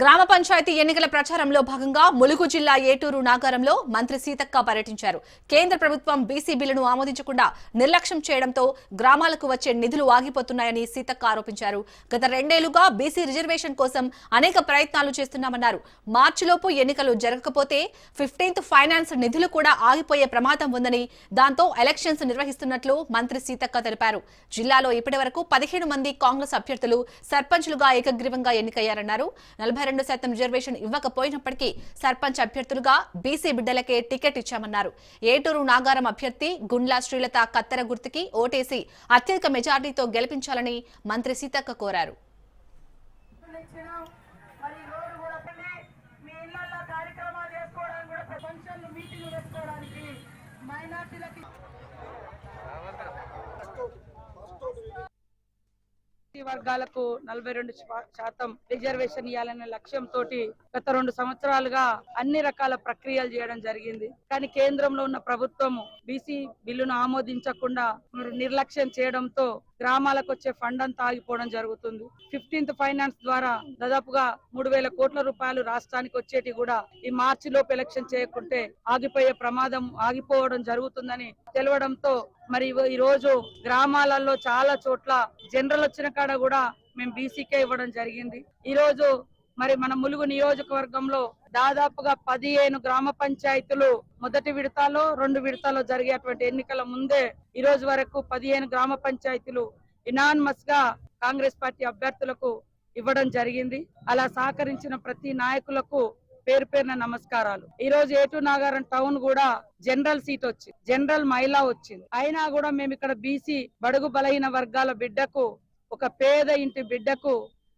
గ్రామ పంచాయతీ ఎన్నికల ప్రచారంలో భాగంగా ములుగు జిల్లా ఏటూరు నాగారంలో మంత్రి సీతక్క పర్యటించారు. కేంద్ర ప్రభుత్వం బీసీ బిల్లును ఆమోదించకుండా నిర్లక్ష్యం చేయడంతో గ్రామాలకు వచ్చే నిధులు ఆగిపోతున్నాయని సీతక్క ఆరోపించారు. గత రెండేళ్ళుగా బీసీ రిజర్వేషన్ కోసం అనేక ప్రయత్నాలు చేస్తున్నామన్నారు. మార్చిలోపు ఎన్నికలు జరగకపోతే ఫిఫ్టీన్త్ ఫైనాన్స్ నిధులు కూడా ఆగిపోయే ప్రమాదం ఉందని దాంతో ఎలక్షన్స్ నిర్వహిస్తున్నట్లు మంత్రి సీతక్క తెలిపారు. జిల్లాలో ఇప్పటివరకు పదిహేను మంది కాంగ్రెస్ అభ్యర్థులు సర్పంచ్లుగా ఏకగ్రీవంగా ఎన్నికయ్యారన్నారు. నలభై రెండు శాతం రిజర్వేషన్ ఇవ్వకపోయినప్పటికీ సర్పంచ్ అభ్యర్థులుగా బీసీ బిడ్డలకే టికెట్ ఇచ్చామన్నారు. ఏటూరు నాగారం అభ్యర్థి గుండ్లా శ్రీలత కత్తెర గుర్తుకి ఓటేసి అత్యధిక మెజార్టీతో గెలిపించాలని మంత్రి సీతక్క కోరారు. వర్గాలకు నలభై రెండు శాతం రిజర్వేషన్ ఇవ్వాలనే లక్ష్యంతో గత రెండు సంవత్సరాలుగా అన్ని రకాల ప్రక్రియలు చేయడం జరిగింది. కానీ కేంద్రంలో ఉన్న ప్రభుత్వం బీసీ బిల్లును ఆమోదించకుండా మరి నిర్లక్ష్యం చేయడంతో గ్రామాలకు వచ్చే ఫండ్ అంతా ఆగిపోవడం జరుగుతుంది. ఫిఫ్టీన్త్ ఫైనాన్స్ ద్వారా దాదాపుగా మూడు వేల కోట్ల రూపాయలు రాష్ట్రానికి వచ్చేటి కూడా ఈ మార్చి లోపు ఎలక్షన్ చేయకుంటే ఆగిపోయే ప్రమాదం ఆగిపోవడం జరుగుతుందని తెలవడంతో మరి ఈరోజు గ్రామాలలో చాలా చోట్ల జనరల్ వచ్చిన కాడ కూడా మేము బీసీకే ఇవ్వడం జరిగింది. ఈరోజు మరి మన ములుగు నియోజకవర్గంలో దాదాపుగా పదిహేను గ్రామ పంచాయతీలు మొదటి విడతలో రెండు విడతలో జరిగేటువంటి ఎన్నికల ముందే ఈ రోజు వరకు పదిహేను గ్రామ పంచాయతీలు ఇనాన్మస్గా కాంగ్రెస్ పార్టీ అభ్యర్థులకు ఇవ్వడం జరిగింది. అలా సహకరించిన ప్రతి నాయకులకు పేరు పేరున నమస్కారాలు. ఈ రోజు ఏటూ నాగారం టౌన్ కూడా జనరల్ సీట్ వచ్చింది. జనరల్ మహిళా వచ్చింది. అయినా కూడా మేము ఇక్కడ బీసీ బడుగు బలహీన వర్గాల బిడ్డకు ఒక పేద ఇంటి బిడ్డకు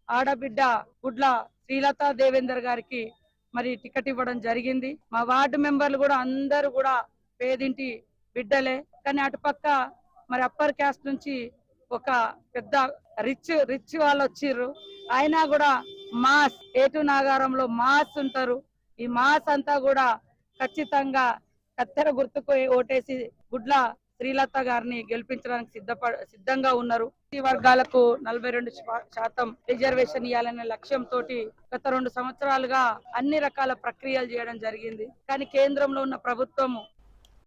ఆడబిడ్డ గుడ్ల శ్రీలతా దేవేందర్ గారికి మరి టికెట్ ఇవ్వడం జరిగింది. మా వార్డు మెంబర్లు కూడా అందరూ కూడా పేదింటి బిడ్డలే. కానీ అటుపక్క మరి అప్పర్ క్యాస్ట్ నుంచి ఒక పెద్ద రిచ్ రిచ్ వాళ్ళు వచ్చిర్రు. అయినా కూడా మాస్ ఏటు నాగారంలో మాస్ ఉంటారు. ఈ మాస్ అంతా కూడా ఖచ్చితంగా కత్తెర గుర్తుకు ఓటేసి గుడ్ల శ్రీలత గారిని గెలిపించడానికి సిద్ధప సిద్ధంగా ఉన్నారు. ఈ వర్గాలకు నలభై రెండు శాతం రిజర్వేషన్ ఇవ్వాలనే లక్ష్యంతో గత రెండు సంవత్సరాలుగా అన్ని రకాల ప్రక్రియలు చేయడం జరిగింది. కానీ కేంద్రంలో ఉన్న ప్రభుత్వము